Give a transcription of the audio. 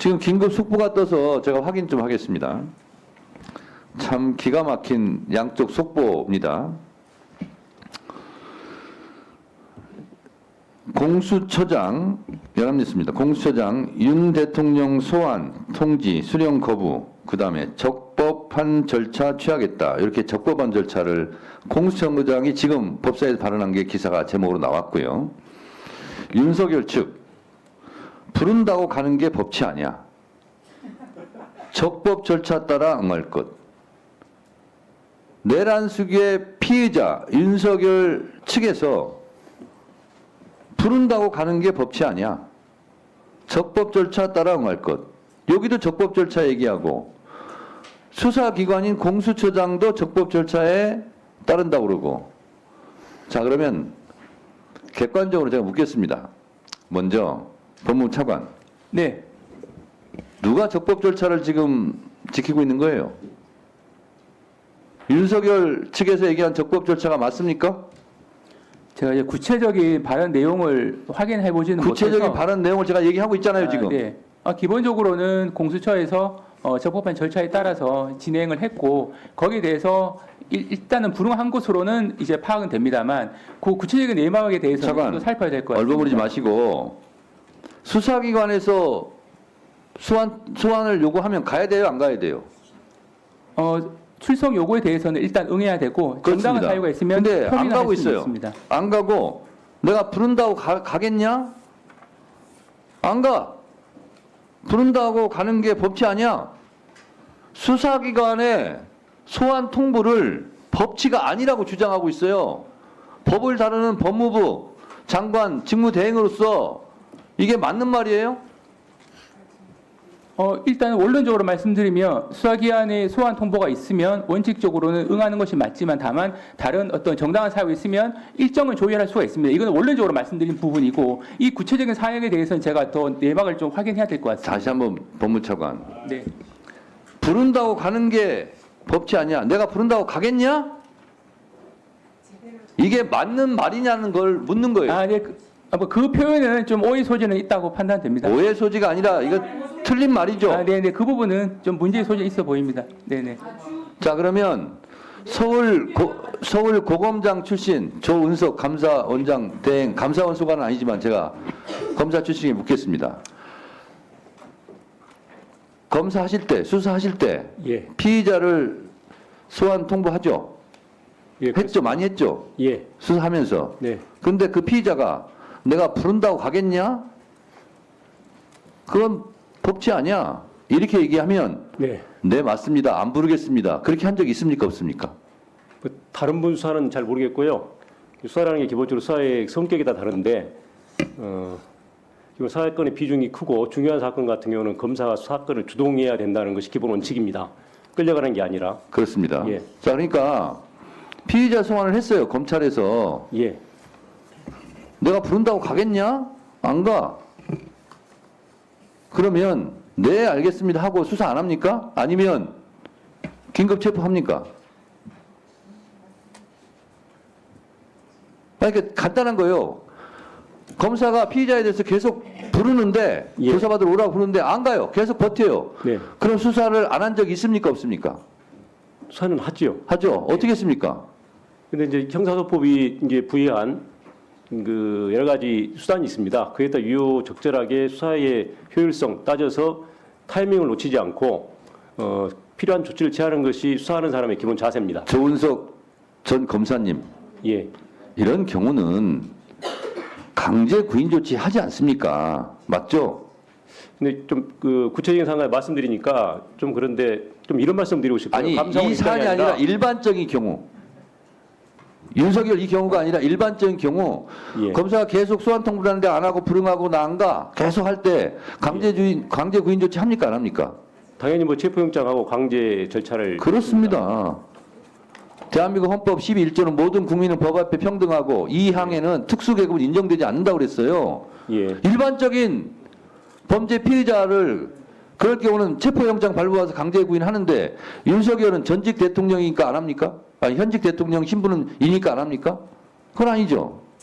지금 긴급 속보가 떠서 제가 확인 좀 하겠습니다. 참 기가 막힌 양쪽 속보입니다. 공수처장 연합뉴스입니다. 공수처장 윤 대통령 소환 통지 수령 거부 그 다음에 적법한 절차 취하겠다 이렇게 적법한 절차를 공수처장이 지금 법사에서 발언한 게 기사가 제목으로 나왔고요. 윤석열 측 부른다고 가는 게 법치 아니야. 적법 절차 따라 응할 것. 내란 수기의 피해자 윤석열 측에서 부른다고 가는 게 법치 아니야. 적법 절차 따라 응할 것. 여기도 적법 절차 얘기하고 수사기관인 공수처장도 적법 절차에 따른다고 그러고 자 그러면 객관적으로 제가 묻겠습니다. 먼저 법무부 차관 네, 누가 적법 절차를 지금 지키고 있는 거예요? 윤석열 측에서 얘기한 적법 절차가 맞습니까? 제가 이제 구체적인 발언 내용을 확인해 보지는 구체적인 못해서 발언 내용을 제가 얘기하고 있잖아요, 아, 지금. 네. 아, 기본적으로는 공수처에서 어, 적법한 절차에 따라서 진행을 했고 거기에 대해서 일, 일단은 불응한 것으로는 이제 파악은 됩니다만 그 구체적인 내막에 대해서는 잠깐, 또 살펴야 될 것 같습니다. 얼버무리지 마시고 수사기관에서 소환 소환을 요구하면 가야 돼요, 안 가야 돼요? 어, 출석 요구에 대해서는 일단 응해야 되고 정당한. 사유가 있으면 근데 안 가고 있어요. 있습니다. 안 가고 내가 부른다고 가, 가겠냐? 안 가. 부른다고 가는 게 법치 아니야. 수사기관의 소환 통보를 법치가 아니라고 주장하고 있어요. 법을 다루는 법무부 장관 직무대행으로서 이게 맞는 말이에요? 어, 일단 원론적으로 말씀드리면 수사기관에 소환 통보가 있으면 원칙적으로는 응하는 것이 맞지만 다만 다른 어떤 정당한 사유가 있으면 일정은 조율할 수가 있습니다. 이건 원론적으로 말씀드린 부분이고 이 구체적인 사역에 대해서는 제가 더 내막을 좀 확인해야 될 것 같습니다. 다시 한번 법무차관. 네. 부른다고 가는 게 법치 아니야. 내가 부른다고 가겠냐? 이게 맞는 말이냐는 걸 묻는 거예요. 아, 네. 그, 아, 뭐그 표현은 좀 오해 소지는 있다고 판단됩니다. 오해 소지가 아니라 이거 틀린 말이죠. 아, 네, 네. 그 부분은 좀 문제의 소지 있어 보입니다. 네, 네. 자 그러면 서울 고, 서울 고검장 출신 조은석 감사원장 대행 감사원 소관은 아니지만 제가 검사 출신에 묻겠습니다. 검사하실 때 수사하실 때 예, 피의자를 소환 통보하죠. 예, 했죠, 많이 했죠. 예, 수사하면서. 네, 근데 그 피의자가 내가 부른다고 가겠냐? 그건 법치 아니야. 이렇게 얘기하면 네. 네 맞습니다. 안 부르겠습니다. 그렇게 한적 있습니까 없습니까? 뭐 다른 분 수사는 잘 모르겠고요. 수사라는 게 기본적으로 수사의 성격이 다 다른데, 어, 사건의 비중이 크고 중요한 사건 같은 경우는 검사가 사건을 주동해야 된다는 것이 기본 원칙입니다. 끌려가는 게 아니라, 그렇습니다. 예. 자 그러니까 피의자 소환을 했어요 검찰에서 예, 내가 부른다고 가겠냐? 안 가. 그러면 네 알겠습니다 하고 수사 안 합니까? 아니면 긴급 체포합니까? 그러니까 간단한 거요. 검사가 피의자에 대해서 계속 부르는데 예. 조사받으러 오라고 부르는데 안 가요. 계속 버텨요. 네. 그럼 수사를 안 한 적 있습니까 없습니까? 수사는 하지요. 하죠. 어떻게 했습니까? 근데 이제 형사소법이 이제 부여한 그 여러 가지 수단이 있습니다. 그에 따라 유효 적절하게 수사의 효율성 따져서 타이밍을 놓치지 않고 어, 필요한 조치를 취하는 것이 수사하는 사람의 기본 자세입니다. 조은석 전 검사님 예, 이런 경우는 강제 구인 조치 하지 않습니까? 맞죠? 근데 좀 그 구체적인 상황을 말씀드리니까 좀 그런데 좀 이런 말씀 드리고 싶어요. 아니 이 사안이 아니라 일반적인 경우 윤석열 이 경우가 아니라 일반적인 경우 예. 검사가 계속 소환 통보를 하는데 안 하고 불응하고 나 안 가 계속 할 때 강제 주인 강제 구인 조치 합니까 안 합니까? 당연히 뭐 체포영장하고 강제 절차를 그렇습니다. 대한민국 헌법 12일조는 모든 국민은 법 앞에 평등하고 이 항에는 특수계급은 인정되지 않는다고 그랬어요. 예, 일반적인 범죄 피해자를 그럴 경우는 체포영장 발부해서 강제 구인하는데 윤석열은 전직 대통령이니까 안 합니까? 현직 대통령 신분은 이니까 안 합니까? 그건 아니죠.